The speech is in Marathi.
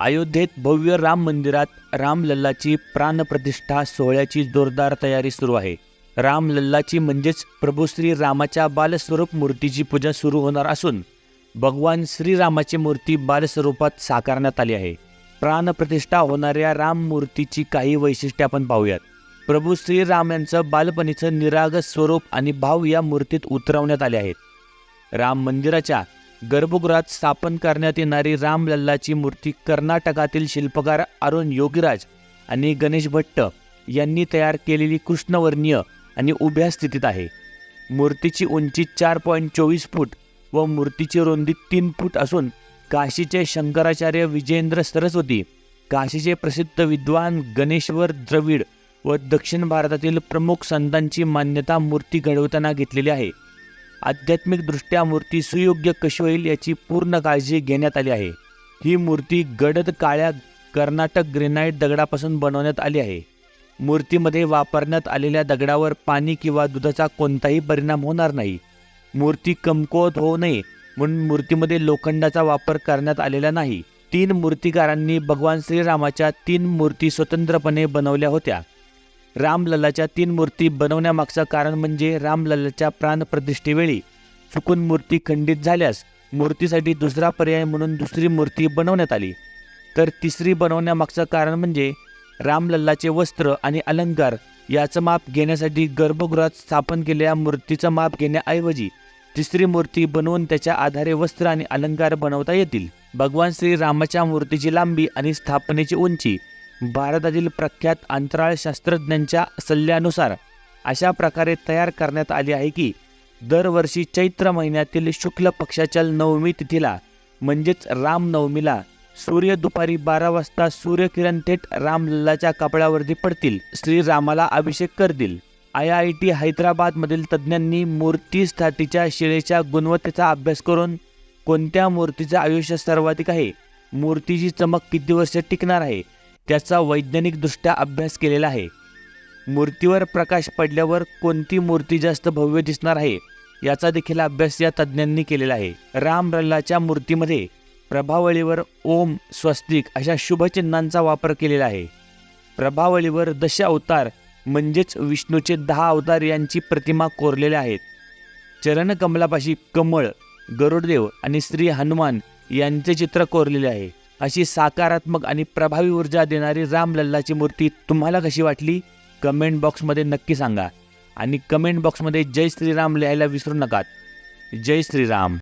अयोध्येत भव्य राम मंदिरात रामलल्लाची प्राणप्रतिष्ठा सोहळ्याची जोरदार तयारी सुरू आहे. रामलल्लाची म्हणजेच प्रभू श्री रामाच्या बालस्वरूप मूर्तीची पूजा सुरू होणार असून भगवान श्रीरामाची मूर्ती बालस्वरूपात साकारण्यात आली आहे. प्राणप्रतिष्ठा होणाऱ्या राम मूर्तीची काही वैशिष्ट्ये आपण पाहूयात. प्रभू श्रीराम यांचं बालपणीचं निरागस स्वरूप आणि भाव या मूर्तीत उतरवण्यात आले आहेत. राम मंदिराच्या गर्भगृहात स्थापन करण्यात येणारी रामलल्लाची मूर्ती कर्नाटकातील शिल्पकार अरुण योगीराज आणि गणेश भट्ट यांनी तयार केलेली कृष्णवर्णीय आणि उभ्या स्थितीत आहे. मूर्तीची उंची चार पॉईंट चोवीस फूट व मूर्तीची रुंदी तीन फूट असून काशीचे शंकराचार्य विजेंद्र सरस्वती काशीचे प्रसिद्ध विद्वान गणेश्वर द्रविड व दक्षिण भारतातील प्रमुख संतांची मान्यता मूर्ती घडवताना घेतलेली आहे. आध्यात्मिकदृष्ट्या मूर्ती सुयोग्य कशी होईल याची पूर्ण काळजी घेण्यात आली आहे. ही मूर्ती गडद काळ्या कर्नाटक ग्रेनाईट दगडापासून बनवण्यात आली आहे. मूर्तीमध्ये वापरण्यात आलेल्या दगडावर पाणी किंवा दुधाचा कोणताही परिणाम होणार नाही. मूर्ती कमकुवत होऊ नये म्हणून मूर्तीमध्ये लोखंडाचा वापर करण्यात आलेला नाही. तीन मूर्तिकारांनी भगवान श्रीरामाच्या तीन मूर्ती स्वतंत्रपणे बनवल्या होत्या. रामलल्लाच्या तीन मूर्ती बनवण्यामागचं कारण म्हणजे रामलल्लाच्या प्राणप्रतिष्ठेवेळी चुकून मूर्ती खंडित झाल्यास मूर्तीसाठी दुसरा पर्याय म्हणून दुसरी मूर्ती बनवण्यात आली. तर तिसरी बनवण्यामागचं कारण म्हणजे रामलल्लाचे वस्त्र आणि अलंकार याचं माप घेण्यासाठी गर्भगृहात स्थापन केलेल्या मूर्तीचं माप घेण्याऐवजी तिसरी मूर्ती बनवून त्याच्या आधारे वस्त्र आणि अलंकार बनवता येतील. भगवान श्रीरामाच्या मूर्तीची लांबी आणि स्थापनेची उंची भारतातील प्रख्यात अंतराळ शास्त्रज्ञांच्या सल्ल्यानुसार अशा प्रकारे तयार करण्यात आली आहे की दरवर्षी चैत्र महिन्यातील शुक्ल पक्षाच्या नवमी तिथीला म्हणजेच रामनवमीला सूर्य दुपारी बारा वाजता सूर्यकिरण थेट रामलल्लाच्या कपड्यावरती पडतील श्रीरामाला अभिषेक करतील. आय आय टी हैदराबादमधील तज्ज्ञांनी मूर्ती स्थातीच्या शिळेच्या गुणवत्तेचा अभ्यास करून कोणत्या मूर्तीचं आयुष्य सर्वाधिक आहे मूर्तीची चमक किती वर्ष टिकणार आहे त्याचा वैज्ञानिकदृष्ट्या अभ्यास केलेला आहे. मूर्तीवर प्रकाश पडल्यावर कोणती मूर्ती जास्त भव्य दिसणार आहे याचा देखील अभ्यास या तज्ज्ञांनी केलेला आहे. रामलल्लाच्या मूर्तीमध्ये प्रभावळीवर ओम स्वस्तिक अशा शुभचिन्हांचा वापर केलेला आहे. प्रभावळीवर दश अवतार म्हणजेच विष्णूचे दहा अवतार यांची प्रतिमा कोरलेल्या आहेत. चरणकमलापाशी कमळ गरुडदेव आणि श्री हनुमान यांचे चित्र कोरलेले आहे. अशी सकारात्मक आणि प्रभावी ऊर्जा देणारी रामलल्लाची मूर्ती तुम्हाला कशी वाटली? कमेंट बॉक्समध्ये नक्की सांगा. आणि कमेंट बॉक्समध्ये जय श्रीराम लिहायला विसरू नका जय श्रीराम.